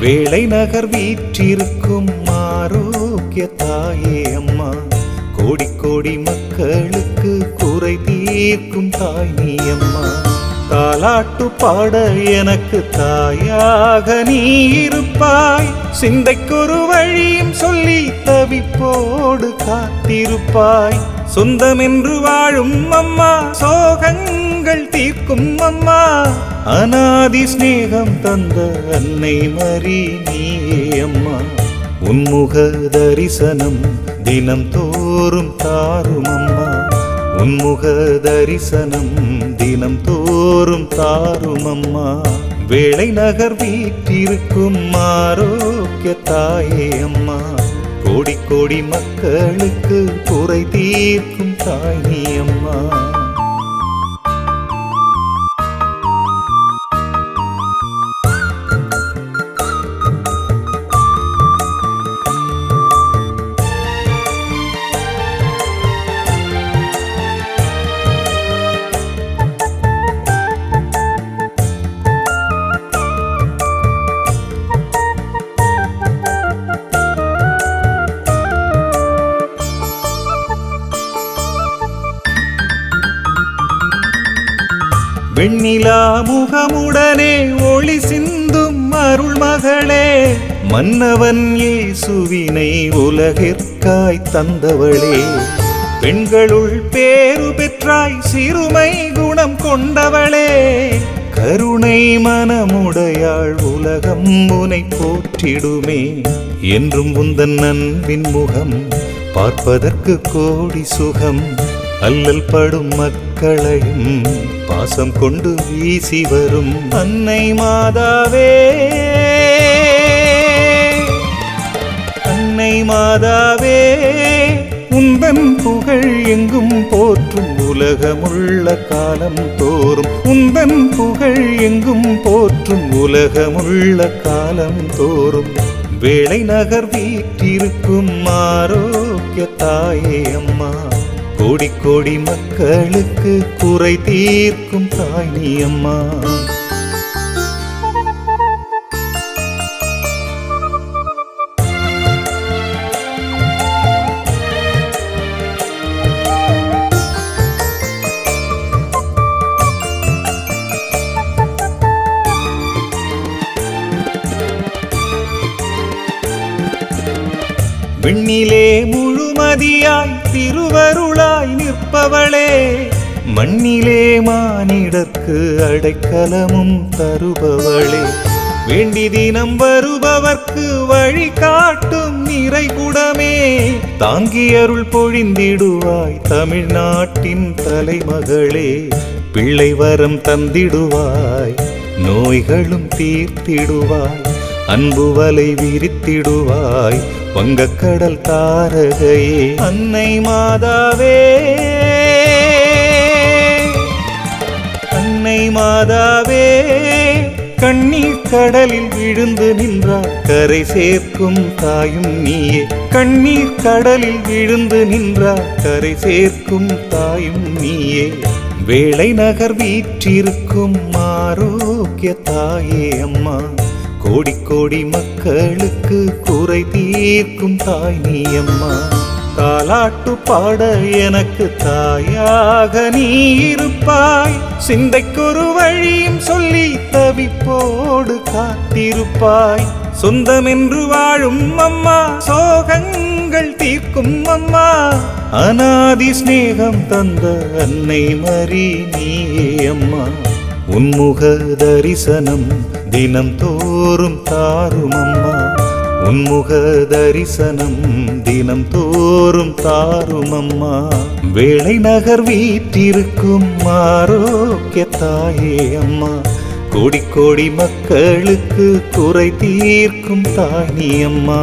வேளை நகர் வீற்றிருக்கும் ஆரோக்கிய தாயே அம்மா. கோடி கோடி மக்களுக்கு குறை தீர்க்கும் தாய் நீ அம்மா. தாலாட்டு பாட எனக்கு தாயாக நீ இருப்பாய். சிந்தைக்கொரு வழியும் சொல்லி தவிப்போடு காத்திருப்பாய். சொந்தமென்று வாழும் அம்மா சோகங்கள் தீர்க்கும் அம்மா அனாதி ஸ்நேகம் தந்த அன்னை மறி நீயே அம்மா. உன்முக தரிசனம் தினம் தோறும் தாரும் அம்மா. உன்முக தரிசனம் தினம் தோறும் தாரும் அம்மா. வேளை நகர் வீட்டிருக்கும் ஆரோக்கிய தாயே அம்மா. கோடி கோடி மக்களுக்கு குறை தீர்க்கும் தாயே அம்மா. வெண்ணிலா முகமுடனே ஒளி சிந்தும் அருள் மகளே. மன்னவன் இயேசுவினை உலகிற்காய் தந்தவளே. பெண்களுள் பேரு பெற்றாய் சிறுமை குணம் கொண்டவளே. கருணை மனமுடையாள் உலகம் முனை போற்றிடுமே. என்றும் உந்தன் அன்பின் முகம் பார்ப்பதற்கு கோடி சுகம். அல்லல் படும் மக்களையும் பாசம் கொண்டு வீசி வரும் அன்னை மாதாவே. அன்னை மாதாவே உந்தன் புகழ் எங்கும் போற்றும் உலகமுள்ள காலம் தோறும். உந்தன் புகழ் எங்கும் போற்றும் உலகமுள்ள காலம் தோறும். வேளை நகர் வீற்றிருக்கும் ஆரோக்கிய தாயே அம்மா. கோடி கோடி மக்களுக்கு குறை தீர்க்கும் தாய் நீ அம்மா. விண்ணிலே முழுமதியாய் திருவருளாய் நிற்பவளே. மண்ணிலே மானிடற்கு அடைக்கலமும் தருபவளே. வேண்டி தினம் வருபவர்க்கு வழி காட்டும் நிறை குடமே தாங்கி அருள் பொழிந்திடுவாய் தமிழ்நாட்டின் தலைமகளே. பிள்ளை வரம் தந்திடுவாய் நோய்களும் தீர்த்திடுவாய். அன்பு வலை விரித்திடுவாய் வங்கக்கடல் தாரகையே அன்னை மாதாவே. அன்னை மாதாவே கண்ணீர் கடலில் விழுந்து நின்றார் கரை சேர்க்கும் தாயும் நீயே. கண்ணீர் கடலில் விழுந்து நின்றார் கரை சேர்க்கும் தாயும் நீயே. வேளை நகர் வீற்றிருக்கும் ஆரோக்கிய தாயே அம்மா. கோடி கோடி மக்களுக்கு குறை தீர்க்கும் தாய் நீ அம்மா. தாலாட்டு பாட எனக்கு தாயாக நீ இருப்பாய். சிந்தைக்கொரு வழியும் சொல்லி தவிப்போடு காத்திருப்பாய். சொந்தம் என்று வாழும் அம்மா சோகங்கள் தீர்க்கும் அம்மா. அனாதி ஸ்நேகம் தந்த அன்னை மறி நீயே அம்மா. உன்முக தரிசனம் தினம் தோறும் தாரும் அம்மா உன்முக தரிசனம் தினம் தோறும் தாரும் அம்மா வேளை நகர் வீற்றிருக்கும் ஆரோக்கிய தாயே அம்மா. கோடி கோடி மக்களுக்கு குறை தீர்க்கும் தாய் அம்மா.